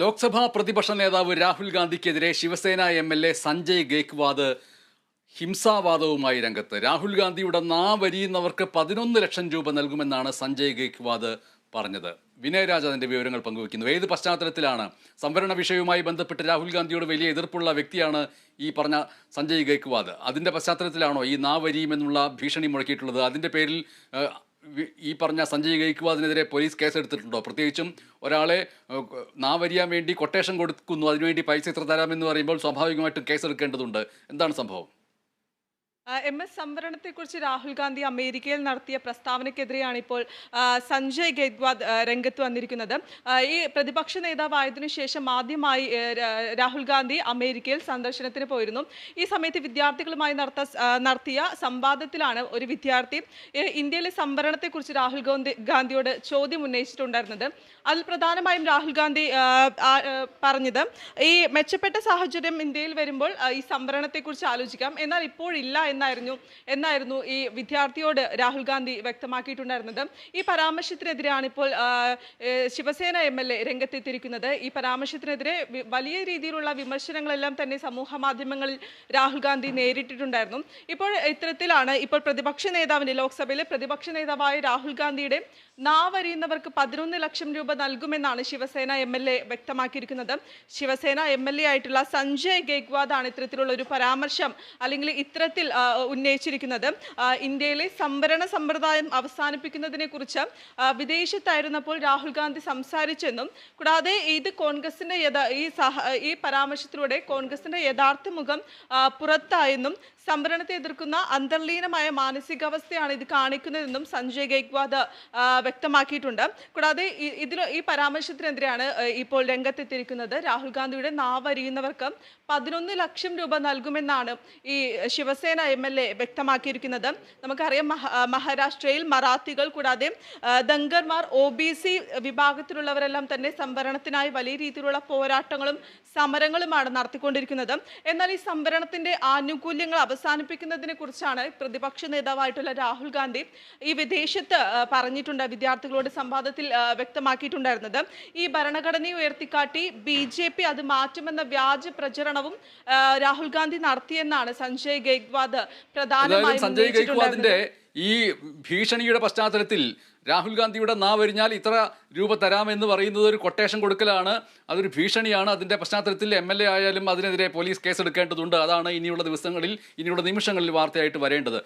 ലോക്സഭാ പ്രതിപക്ഷ നേതാവ് Rahul ഗാന്ധിക്കെതിരെ Shiv Sena M L A Sanjay Gaikwad ഹിംസാവാദവുമായി രംഗത്ത്. രാഹുൽ ഗാന്ധിയുടെ നാവരിയുന്നവർക്ക് പതിനൊന്ന് ലക്ഷം രൂപ നൽകുമെന്നാണ് സഞ്ജയ് ഗേക്വാദ് പറഞ്ഞത്. വിനയ് രാജ് അതിന്റെ വിവരങ്ങൾ പങ്കുവയ്ക്കുന്നു. ഏത് പശ്ചാത്തലത്തിലാണ്? സംവരണ വിഷയവുമായി ബന്ധപ്പെട്ട് രാഹുൽ ഗാന്ധിയോട് വലിയ എതിർപ്പുള്ള വ്യക്തിയാണ് ഈ പറഞ്ഞ സഞ്ജയ് ഗേക്വാദ് അതിന്റെ പശ്ചാത്തലത്തിലാണോ ഈ നാവരിയുമെന്നുള്ള ഭീഷണി മുഴക്കിയിട്ടുള്ളത്? അതിന്റെ പേരിൽ ഈ പറഞ്ഞ സഞ്ജയ് ഗൈക്വാദിനെതിരെ പോലീസ് കേസെടുത്തിട്ടുണ്ടോ? പ്രത്യേകിച്ചും ഒരാളെ നാവരിയാൻ വേണ്ടി കൊട്ടേഷൻ കൊടുക്കുന്നു അതിനുവേണ്ടി പൈസ ഇത്ര തരാമെന്ന് പറയുമ്പോൾ സ്വാഭാവികമായിട്ടും കേസെടുക്കേണ്ടതുണ്ട്. എന്താണ് സംഭവം? എം എസ് സംവരണത്തെക്കുറിച്ച് രാഹുൽ ഗാന്ധി അമേരിക്കയിൽ നടത്തിയ പ്രസ്താവനയ്ക്കെതിരെയാണ് ഇപ്പോൾ സഞ്ജയ് ഗെഗ്വാദ് രംഗത്ത് വന്നിരിക്കുന്നത്. ഈ പ്രതിപക്ഷ നേതാവായതിനു ശേഷം ആദ്യമായി രാഹുൽ ഗാന്ധി അമേരിക്കയിൽ സന്ദർശനത്തിന് പോയിരുന്നു. ഈ സമയത്ത് വിദ്യാർത്ഥികളുമായി നടത്ത നടത്തിയ സംവാദത്തിലാണ് ഒരു വിദ്യാർത്ഥി ഇന്ത്യയിലെ സംവരണത്തെക്കുറിച്ച് രാഹുൽ ഗാന്ധി ഗാന്ധിയോട് ചോദ്യം ഉന്നയിച്ചിട്ടുണ്ടായിരുന്നത്. അതിൽ പ്രധാനമായും രാഹുൽ ഗാന്ധി പറഞ്ഞത് ഈ മെച്ചപ്പെട്ട സാഹചര്യം ഇന്ത്യയിൽ വരുമ്പോൾ ഈ സംവരണത്തെക്കുറിച്ച് ആലോചിക്കാം. എന്നാൽ ഇപ്പോഴില്ല എന്നായിരുന്നു എന്നായിരുന്നു ഈ വിദ്യാർത്ഥിയോട് രാഹുൽ ഗാന്ധി വ്യക്തമാക്കിയിട്ടുണ്ടായിരുന്നത്. ഈ പരാമർശത്തിനെതിരെയാണ് ഇപ്പോൾ ശിവസേന എം എൽ എ രംഗത്തെത്തിയിരിക്കുന്നത്. ഈ പരാമർശത്തിനെതിരെ വലിയ രീതിയിലുള്ള വിമർശനങ്ങളെല്ലാം തന്നെ സമൂഹ മാധ്യമങ്ങളിൽ രാഹുൽ ഗാന്ധി നേരിട്ടിട്ടുണ്ടായിരുന്നു. ഇപ്പോൾ ഇത്തരത്തിലാണ് ഇപ്പോൾ പ്രതിപക്ഷ നേതാവിന്റെ ലോക്സഭയിലെ പ്രതിപക്ഷ നേതാവായ രാഹുൽ ഗാന്ധിയുടെ നാവരിയുന്നവർക്ക് പതിനൊന്ന് ലക്ഷം രൂപ നൽകുമെന്നാണ് ശിവസേന എം എൽ എ വ്യക്തമാക്കിയിരിക്കുന്നത്. ശിവസേന എം എൽ എ ആയിട്ടുള്ള സഞ്ജയ് ഗേക്വാദ് ആണ് ഇത്തരത്തിലുള്ള ഒരു പരാമർശം. അല്ലെങ്കിൽ ഇത്തരത്തിൽ ഉന്നയിച്ചിരിക്കുന്നത്. ഇന്ത്യയിലെ സംവരണ സമ്പ്രദായം അവസാനിപ്പിക്കുന്നതിനെ കുറിച്ച് വിദേശത്തായിരുന്നപ്പോൾ രാഹുൽ ഗാന്ധി സംസാരിച്ചെന്നും കൂടാതെ ഇത് കോൺഗ്രസിന്റെ ഈ ഈ പരാമർശത്തിലൂടെ കോൺഗ്രസിന്റെ യഥാർത്ഥ മുഖം പുറത്തായെന്നും സംവരണത്തെ എതിർക്കുന്ന അന്തർലീനമായ മാനസികാവസ്ഥയാണ് ഇത് കാണിക്കുന്നതെന്നും സഞ്ജയ് ഗൈക്വാദ് വ്യക്തമാക്കിയിട്ടുണ്ട്. കൂടാതെ ഇതിൽ ഈ പരാമർശത്തിനെതിരെയാണ് ഇപ്പോൾ രംഗത്തെത്തിയിരിക്കുന്നത്. രാഹുൽ ഗാന്ധിയുടെ നാവരിയുന്നവർക്ക് പതിനൊന്ന് ലക്ഷം രൂപ നൽകുമെന്നാണ് ഈ ശിവസേന എം എൽ എ വ്യക്തമാക്കിയിരിക്കുന്നത്. നമുക്കറിയാം മഹ- മഹാരാഷ്ട്രയിൽ മറാത്തികൾ കൂടാതെ ദങ്കർമാർ ഒ ബി സി വിഭാഗത്തിലുള്ളവരെല്ലാം തന്നെ സംവരണത്തിനായി വലിയ രീതിയിലുള്ള പോരാട്ടങ്ങളും സമരങ്ങളുമാണ് നടത്തിക്കൊണ്ടിരിക്കുന്നത്. എന്നാൽ ഈ സംവരണത്തിന്റെ ആനുകൂല്യങ്ങൾ അവസാനിപ്പിക്കുന്നതിനെ കുറിച്ചാണ് പ്രതിപക്ഷ നേതാവായിട്ടുള്ള രാഹുൽ ഗാന്ധി ഈ വിദേശത്ത് പറഞ്ഞിട്ടുണ്ട് വിദ്യാർത്ഥികളോട് സംവാദത്തിൽ വ്യക്തമാക്കിയിട്ടുണ്ടായിരുന്നത്. ഈ ഭരണഘടനയെ ഉയർത്തിക്കാട്ടി ബി ജെ പി അത് മാറ്റുമെന്ന വ്യാജ പ്രചരണവും രാഹുൽ ഗാന്ധി നടത്തിയെന്നാണ് സഞ്ജയ് ഗേക്വാദ് എന്തായാലും പ്രധാനമായും ഈ ഭീഷണിയുടെ പശ്ചാത്തലത്തിൽ രാഹുൽ ഗാന്ധിയുടെ നാവരിഞ്ഞാൽ ഇത്ര രൂപ തരാമെന്ന് പറയുന്നത് ഒരു കൊട്ടേഷൻ കൊടുക്കലാണ്. അതൊരു ഭീഷണിയാണ്. അതിന്റെ പശ്ചാത്തലത്തിൽ എം എൽ എ ആയാലും അതിനെതിരെ പോലീസ് കേസെടുക്കേണ്ടതുണ്ട്. അതാണ് ഇനിയുള്ള ദിവസങ്ങളിൽ ഇനിയുള്ള നിമിഷങ്ങളിൽ വാർത്തയായിട്ട് വരേണ്ടത്.